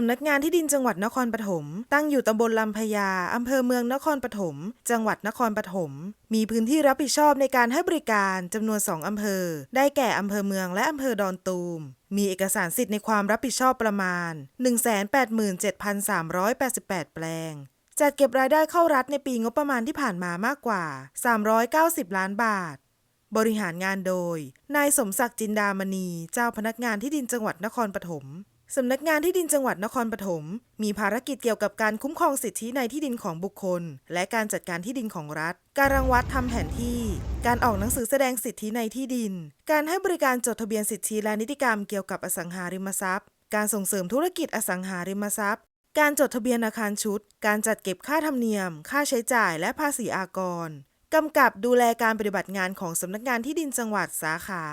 สำนักงานที่ดินจังหวัดนครปฐมตั้งอยู่ตำบลลำพญาอำเภอเมืองนครปฐมจังหวัดนครปฐมมีพื้นที่รับผิดชอบในการให้บริการจำนวน 2 อำเภอ ได้แก่อำเภอเมืองและอำเภอดอนตูม มีเอกสารสิทธิ์ในความรับผิดชอบประมาณ 187,388 แปลงจัดเก็บรายได้เข้ารัฐในปีงบประมาณที่ผ่านมามากกว่า 390 ล้านบาท บริหารงานโดย นายสมศักดิ์จินดามณี เจ้าพนักงานที่ดินจังหวัดนครปฐม สำนักงานที่ดินจังหวัดนครปฐมมีภารกิจเกี่ยวกับการคุ้มครองสิทธิในที่ดินของบุคคล และการจัดการที่ดินของรัฐ การรังวัดทำแผนที่ การออกหนังสือแสดงสิทธิในที่ดิน การให้บริการจดทะเบียนสิทธิและนิติกรรมเกี่ยวกับอสังหาริมทรัพย์ การส่งเสริมธุรกิจอสังหาริมทรัพย์ การจดทะเบียนอาคารชุด การจัดเก็บค่าธรรมเนียม ค่าใช้จ่ายและภาษีอากร กำกับดูแลการปฏิบัติงานของสำนักงานที่ดินจังหวัดสาขา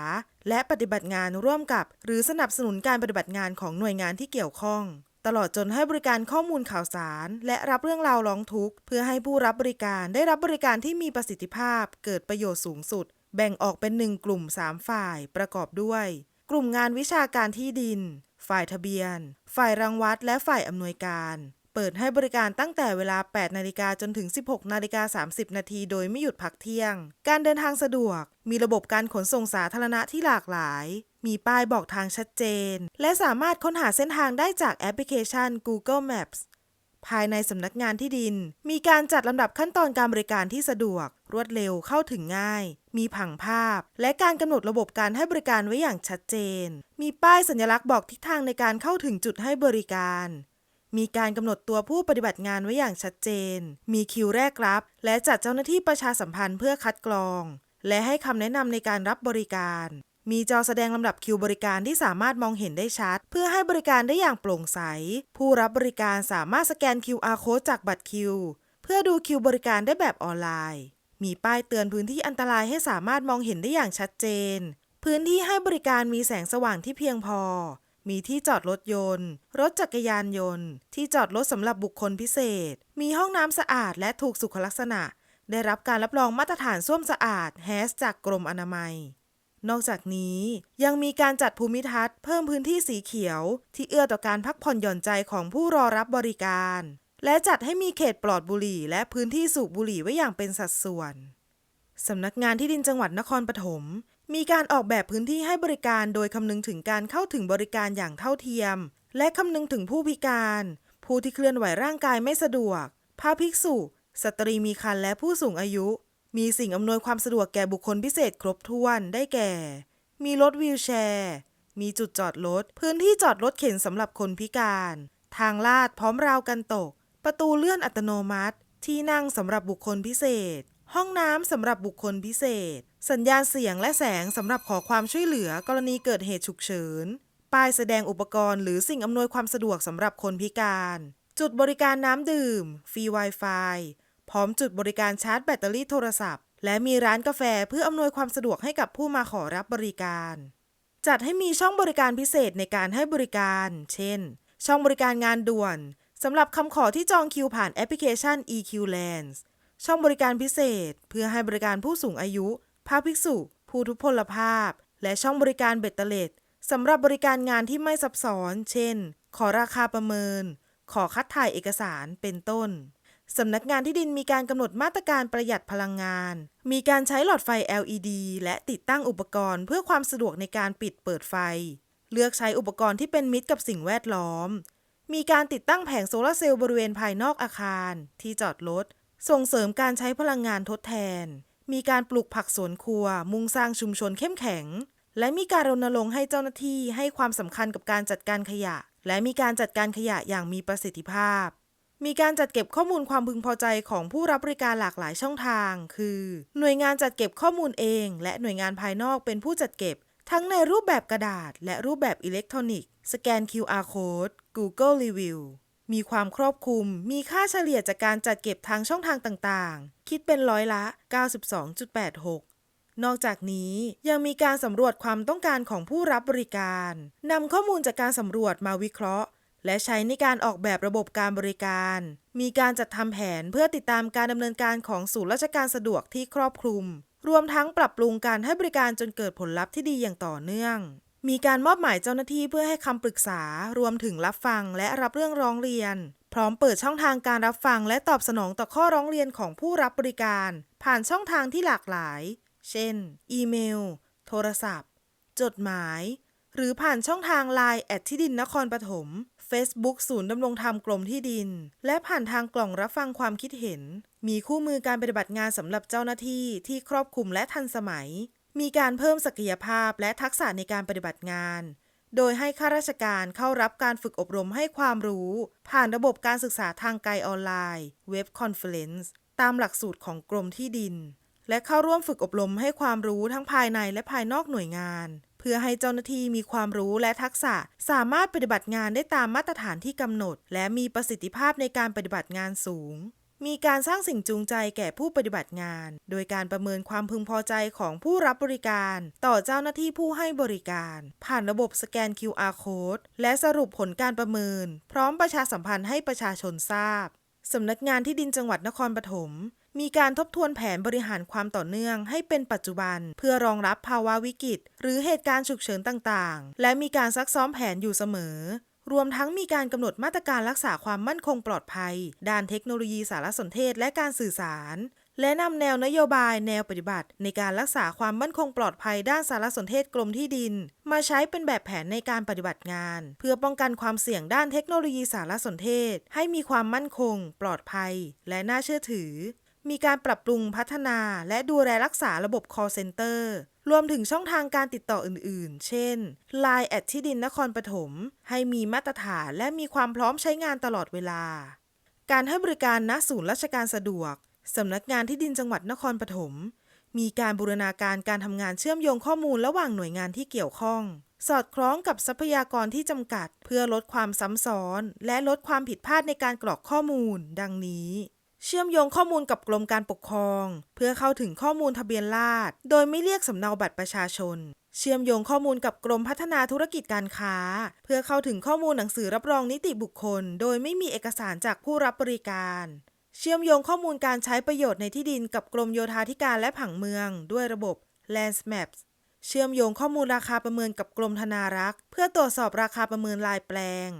และปฏิบัติงานร่วมกับ หรือสนับสนุนการปฏิบัติงานของหน่วยงานที่เกี่ยวข้อง ตลอดจนให้บริการข้อมูลข่าวสาร และรับเรื่องราวร้องทุกข์เพื่อให้ผู้รับบริการได้รับบริการที่มีประสิทธิภาพ เกิดประโยชน์สูงสุด แบ่งออกเป็นหนึ่งกลุ่ม 3 ฝ่ายประกอบด้วย กลุ่มงานวิชาการที่ดิน ฝ่ายทะเบียน ฝ่ายรังวัดและฝ่ายอำนวยการ เปิดให้บริการตั้งแต่เวลา 8 นาฬิกาจนถึง 16 นาฬิกา 30 นาที โดยไม่หยุดพักเที่ยง การเดินทางสะดวก มีระบบการขนส่งสาธารณะที่หลากหลาย มีป้ายบอกทางชัดเจน และสามารถค้นหาเส้นทางได้จากแอปพลิเคชัน Google Maps ภายในสำนักงานที่ดิน มีการจัดลำดับขั้นตอนการบริการที่สะดวก รวดเร็วเข้าถึงง่าย มีผังภาพ และการกำหนดระบบการให้บริการไว้อย่างชัดเจน มีป้ายสัญลักษณ์บอกทิศทางในการเข้าถึงจุดให้บริการ มีการกำหนดตัวผู้ปฏิบัติงานไว้อย่างชัดเจน มีคิวแรกรับ และจัดเจ้าหน้าที่ประชาสัมพันธ์เพื่อคัดกรอง และให้คำแนะนำในการรับบริการ มีจอแสดงลำดับคิวบริการที่สามารถมองเห็นได้ชัด เพื่อให้บริการได้อย่างโปร่งใส ผู้รับบริการสามารถสแกน QR code จากบัตรคิว เพื่อดูคิวบริการได้แบบออนไลน์ มีป้ายเตือนพื้นที่อันตรายให้สามารถมองเห็นได้อย่างชัดเจน พื้นที่ให้บริการมีแสงสว่างที่เพียงพอ มีที่จอดรถยนต์ รถจักรยานยนต์ ที่จอดรถสำหรับบุคคลพิเศษ มีห้องน้ำสะอาดและถูกสุขลักษณะ ได้รับการรับรองมาตรฐานส้วมสะอาดแฮสจากกรมอนามัย นอกจากนี้ยังมีการจัดภูมิทัศน์เพิ่มพื้นที่สีเขียว ที่เอื้อต่อการพักผ่อนหย่อนใจของผู้รอรับบริการ และจัดให้มีเขตปลอดบุหรี่ และพื้นที่สูบบุหรี่ไว้อย่างเป็นสัดส่วนสำนักงานที่ดินจังหวัดนครปฐม มีการออกแบบพื้นที่ให้บริการโดยคำนึงถึงการเข้าถึงบริการอย่างเท่าเทียม และคำนึงถึงผู้พิการ ผู้ที่เคลื่อนไหวร่างกายไม่สะดวกพระภิกษุ สตรีมีครรภ์และผู้สูงอายุ มีสิ่งอำนวยความสะดวกแก่บุคคลพิเศษครบถ้วนได้แก่ มีรถวีลแชร์ มีจุดจอดรถพื้นที่จอดรถเข็นสำหรับคนพิการ ทางลาดพร้อมราวกันตก ประตูเลื่อนอัตโนมัติ ที่นั่งสำหรับบุคคลพิเศษ ห้องน้ำสำหรับบุคคลพิเศษ สัญญาณเสียงและแสงสำหรับขอความช่วยเหลือกรณีเกิดเหตุฉุกเฉิน ป้ายแสดงอุปกรณ์หรือสิ่งอำนวยความสะดวกสำหรับคนพิการ จุดบริการน้ำดื่ม ฟรี Wi-Fi พร้อมจุดบริการชาร์จแบตเตอรี่โทรศัพท์ และมีร้านกาแฟเพื่ออำนวยความสะดวกให้กับผู้มาขอรับบริการ จัดให้มีช่องบริการพิเศษในการให้บริการ เช่น ช่องบริการงานด่วนสำหรับคำขอที่จองคิวผ่านแอปพลิเคชัน EQ Lands ช่องบริการพิเศษ เพื่อให้บริการผู้สูงอายุพระภิกษุ ผู้ทุพพลภาพ และช่องบริการเบ็ดเตล็ดสำหรับบริการงานที่ไม่ซับซ้อน เช่น ขอราคาประเมิน ขอคัดถ่ายเอกสารเป็นต้นสำนักงานที่ดินมีการกำหนดมาตรการประหยัดพลังงาน มีการใช้หลอดไฟ LED และติดตั้งอุปกรณ์เพื่อความสะดวกในการปิดเปิดไฟ เลือกใช้อุปกรณ์ที่เป็นมิตรกับสิ่งแวดล้อม มีการติดตั้งแผงโซลาร์เซลล์บริเวณภายนอกอาคาร ที่จอดรถ ส่งเสริมการใช้พลังงานทดแทน มีการปลูกผักสวนครัว มุ่งสร้างชุมชนเข้มแข็ง และมีการรณรงค์ให้เจ้าหน้าที่ให้ความสำคัญกับการจัดการขยะ และมีการจัดการขยะอย่างมีประสิทธิภาพ มีการจัดเก็บข้อมูลความพึงพอใจของผู้รับบริการหลากหลายช่องทาง คือ หน่วยงานจัดเก็บข้อมูลเอง และหน่วยงานภายนอกเป็นผู้จัดเก็บ ทั้งในรูปแบบกระดาษ และรูปแบบอิเล็กทรอนิกส์ สแกน QR code Google Review มีความครอบคลุม มีค่าเฉลี่ยจากการจัดเก็บทางช่องทางต่างๆ คิดเป็นร้อยละ 92.86 นอกจากนี้ยังมีการสำรวจความต้องการของผู้รับบริการนำข้อมูลจากการสำรวจมาวิเคราะห์ และใช้ในการออกแบบระบบการบริการ มีการจัดทำแผนเพื่อติดตามการดำเนินการของศูนย์ราชการสะดวกที่ครอบคลุม รวมทั้งปรับปรุงการให้บริการจนเกิดผลลัพธ์ที่ดีอย่างต่อเนื่อง มีการมอบหมายเจ้าหน้าที่เพื่อให้คำปรึกษารวมถึงรับฟังและรับเรื่องร้องเรียน พร้อมเปิดช่องทางการรับฟังและตอบสนองต่อข้อร้องเรียนของผู้รับบริการ ผ่านช่องทางที่หลากหลาย เช่น อีเมล โทรศัพท์ จดหมาย หรือผ่านช่องทาง Line แอดที่ดินนครปฐม Facebook ศูนย์ดำรงธรรมกรมที่ดิน และผ่านทางกล่องรับฟังความคิดเห็น มีคู่มือการปฏิบัติงานสำหรับเจ้าหน้าที่ที่ครอบคลุมและทันสมัย มีการเพิ่มศักยภาพและทักษะในการปฏิบัติงาน โดยให้ข้าราชการเข้ารับการฝึกอบรมให้ความรู้ ผ่านระบบการศึกษาทางไกลออนไลน์ เว็บคอนเฟอเรนซ์ตามหลักสูตรของกรมที่ดิน และเข้าร่วมฝึกอบรมให้ความรู้ทั้งภายในและภายนอกหน่วยงาน เพื่อให้เจ้าหน้าที่มีความรู้และทักษะสามารถปฏิบัติงานได้ตามมาตรฐานที่กำหนด และมีประสิทธิภาพในการปฏิบัติงานสูง มีการสร้างสิ่งจูงใจแก่ผู้ปฏิบัติงาน โดยการประเมินความพึงพอใจของผู้รับบริการ ต่อเจ้าหน้าที่ผู้ให้บริการ ผ่านระบบสแกน QR code และสรุปผลการประเมิน พร้อมประชาสัมพันธ์ให้ประชาชนทราบสำนักงานที่ดินจังหวัดนครปฐมมีการทบทวนแผนบริหารความต่อเนื่องให้เป็นปัจจุบัน เพื่อรองรับภาวะวิกฤต หรือเหตุการณ์ฉุกเฉินต่างๆ และมีการซักซ้อมแผนอยู่เสมอ รวมทั้งมีการกำหนดมาตรการรักษาความมั่นคงปลอดภัย ด้านเทคโนโลยีสารสนเทศและการสื่อสาร และนำแนวนโยบายแนวปฏิบัติ ในการรักษาความมั่นคงปลอดภัยด้านสารสนเทศกรมที่ดิน มาใช้เป็นแบบแผนในการปฏิบัติงาน เพื่อป้องกันความเสี่ยงด้านเทคโนโลยีสารสนเทศ ให้มีความมั่นคง ปลอดภัย และน่าเชื่อถือ มีการปรับปรุงพัฒนา และดูแลรักษาระบบ call center รวมถึงช่องทางการติดต่ออื่นๆ เช่น Line แอดที่ดินนครปฐมให้มีมาตรฐานและมีความพร้อมใช้งานตลอดเวลา การให้บริการณศูนย์ราชการสะดวก สำนักงานที่ดินจังหวัดนครปฐมมีการบูรณาการการทำงานเชื่อมโยงข้อมูลระหว่างหน่วยงานที่เกี่ยวข้อง สอดคล้องกับทรัพยากรที่จำกัด เพื่อลดความซ้ำซ้อน และลดความผิดพลาดในการกรอกข้อมูล ดังนี้ เชื่อมโยงข้อมูลกับกรมการปกครอง เพื่อเข้าถึงข้อมูลทะเบียนราษฎรโดยไม่เรียกสำเนาบัตรประชาชน เชื่อมโยงข้อมูลกับกรมพัฒนาธุรกิจการค้า เพื่อเข้าถึงข้อมูลหนังสือรับรองนิติบุคคล โดยไม่มีเอกสารจากผู้รับบริการ เชื่อมโยงข้อมูลการใช้ประโยชน์ในที่ดินกับกรมโยธาธิการและผังเมือง ด้วยระบบ Land Maps เชื่อมโยงข้อมูลราคาประเมินกับกรมธนารักษ์ เพื่อตรวจสอบราคาประเมินรายแปลง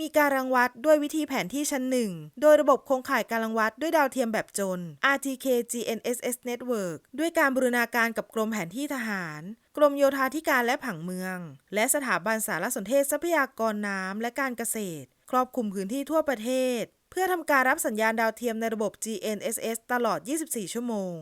มีการรังวัดด้วยวิธีแผนที่ชั้นหนึ่ง โดยระบบโครงข่ายการรังวัดด้วยดาวเทียมแบบจน RTK GNSS Network ด้วยการบูรณาการกับกรมแผนที่ทหาร กรมโยธาธิการและผังเมือง และสถาบันสารสนเทศทรัพยากรน้ำและการเกษตร ครอบคลุมพื้นที่ทั่วประเทศ เพื่อทำการรับสัญญาณดาวเทียมในระบบ GNSS ตลอด 24 ชั่วโมง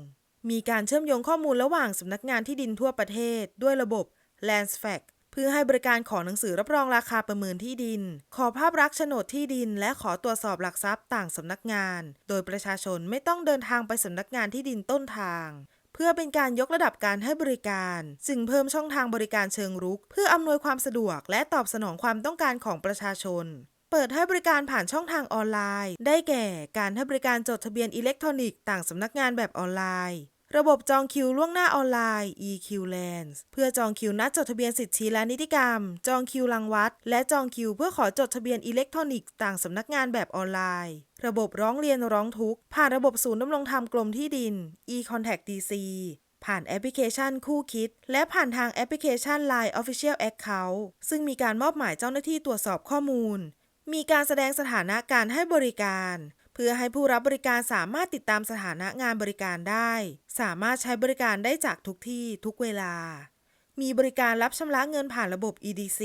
มีการเชื่อมโยงข้อมูลระหว่างสำนักงานที่ดินทั่วประเทศ ด้วยระบบ Landsfact เพื่อให้บริการขอหนังสือรับรองราคาประเมินที่ดิน ขอภาพลักษณ์โฉนดที่ดิน และขอตรวจสอบหลักทรัพย์ต่างสำนักงาน โดยประชาชนไม่ต้องเดินทางไปสำนักงานที่ดินต้นทาง เพื่อเป็นการยกระดับการให้บริการ จึงเพิ่มช่องทางบริการเชิงรุก เพื่ออำนวยความสะดวก และตอบสนองความต้องการของประชาชนเปิดให้บริการผ่านช่องทางออนไลน์ ได้แก่ การให้บริการจดทะเบียนอิเล็กทรอนิกส์ต่างสำนักงานแบบออนไลน์ ระบบจองคิวล่วงหน้าออนไลน์ EQ Lands เพื่อจองคิวนัดจดทะเบียนสิทธิและนิติกรรม จองคิวรังวัด และจองคิวเพื่อขอจดทะเบียนอิเล็กทรอนิกส์ต่างสำนักงานแบบออนไลน์ ระบบร้องเรียนร้องทุกข์ ผ่านระบบศูนย์ดำรงธรรมกรมที่ดิน e-contact DC ผ่านแอปพลิเคชันคู่คิด และผ่านทางแอปพลิเคชัน Line Official Account ซึ่งมีการมอบหมายเจ้าหน้าที่ตรวจสอบข้อมูล มีการแสดงสถานะการให้บริการ พื่อให้ผู้รับบริการสามารถติดตามสถานะงานบริการได้ สามารถใช้บริการได้จากทุกที่ทุกเวลา มีบริการรับชำระเงินผ่านระบบ EDC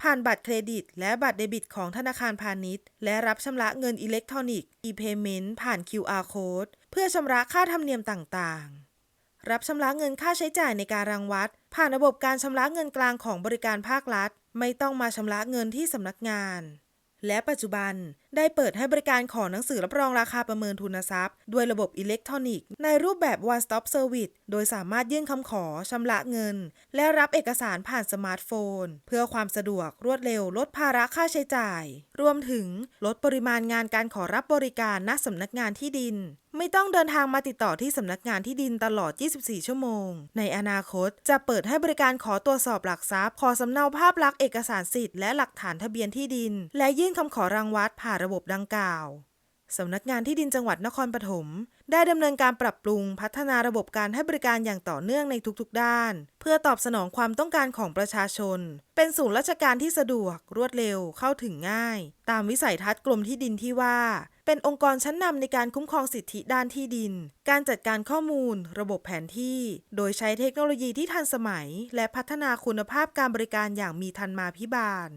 ผ่านบัตรเครดิต และบัตรเดบิตของธนาคารพาณิชย์ และรับชำระเงินอิเล็กทรอนิกส์ e-payment ผ่าน QR code เพื่อชำระค่าธรรมเนียมต่างๆ รับชำระเงินค่าใช้จ่ายในการรังวัด ผ่านระบบการชำระเงินกลางของบริการภาครัฐ ไม่ต้องมาชำระเงินที่สำนักงาน และปัจจุบันได้เปิดให้บริการขอหนังสือรับรองราคาประเมินทุนทรัพย์ ด้วยระบบอิเล็กทรอนิกส์ ในรูปแบบ One Stop Service โดยสามารถยื่นคำขอชำระเงิน และรับเอกสารผ่านสมาร์ทโฟน เพื่อความสะดวกรวดเร็วลดภาระค่าใช้จ่าย รวมถึงลดปริมาณงานการขอรับบริการณสำนักงานที่ดิน ไม่ต้องเดินทางมาติดต่อที่สำนักงานที่ดินตลอด 24 ชั่วโมง ในอนาคตจะเปิดให้บริการขอตรวจสอบหลักทรัพย์ ขอสำเนาภาพลักษณ์เอกสารสิทธิ์และหลักฐานทะเบียนที่ดิน และยื่นคำขอรังวัดผ่านระบบดังกล่าวสำนักงานที่ดินจังหวัดนครปฐมได้ดำเนินการปรับปรุงพัฒนาระบบการให้บริการอย่างต่อเนื่องในทุกๆ ด้าน เพื่อตอบสนองความต้องการของประชาชน เป็นศูนย์ราชการที่สะดวก รวดเร็วเข้าถึงง่าย ตามวิสัยทัศน์กรมที่ดินที่ว่า เป็นองค์กรชั้นนำในการคุ้มครองสิทธิด้านที่ดิน การจัดการข้อมูล ระบบแผนที่ โดยใช้เทคโนโลยีที่ทันสมัย และพัฒนาคุณภาพการบริการอย่างมีทันมาพิบาล